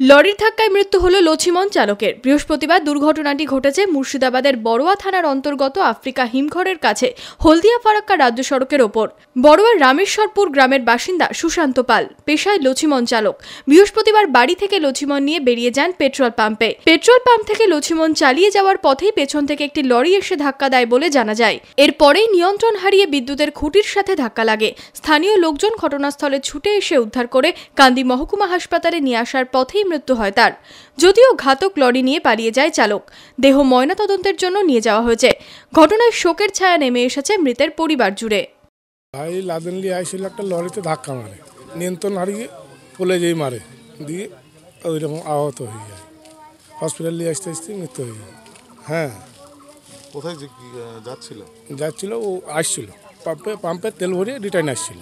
লরির ধাক্কায় মৃত্যু হল লছিমন চালকের। বৃহস্পতিবার দুর্ঘটনাটি ঘটেছে মুর্শিদাবাদের বড়োয়া থানার অন্তর্গত আফ্রিকা হিমঘরের কাছে হলদিয়া ফারাক্কা রাজ্য সড়কের ওপর। বড়োয়ার রামেশ্বরপুর গ্রামের বাসিন্দা সুশান্ত পাল, পেশায় লছিমন চালক। বৃহস্পতিবার বাড়ি থেকে লছিমন নিয়ে বেরিয়ে যান পেট্রোল পাম্পে। পেট্রোল পাম্প থেকে লছিমন চালিয়ে যাওয়ার পথেই পেছন থেকে একটি লরি এসে ধাক্কা দেয় বলে জানা যায়। এরপরেই নিয়ন্ত্রণ হারিয়ে বিদ্যুতের খুঁটির সাথে ধাক্কা লাগে। স্থানীয় লোকজন ঘটনাস্থলে ছুটে এসে উদ্ধার করে কান্দি মহকুমা হাসপাতালে নিয়ে আসার পথেই মৃত্যু হয় তার। যদিও ঘাতক লরি নিয়ে পালিয়ে যায় চালক। দেহ ময়নাতদন্তের জন্য নিয়ে যাওয়া হয়েছে। ঘটনায় শোকের ছায়া নেমে এসেছে মৃতের পরিবার জুড়ে। ভাই লাদেনলি আইসিল একটা লরিতে ধাক্কা মারে। নিয়ন্ত্রণ হারিয়ে পলে যেই মারে। দিয়ে ওই রকম আহত হয়ে যায়। হসপিটাল নিয়ে আসতে আসতে মৃত্যু হয়ে যায়। হ্যাঁ। কোথায় যাচ্ছিল? যাচ্ছিল ও আসছিল। পাম্পে পাম্পে তেল ভরিয়ে রিটার্ন আসছিল।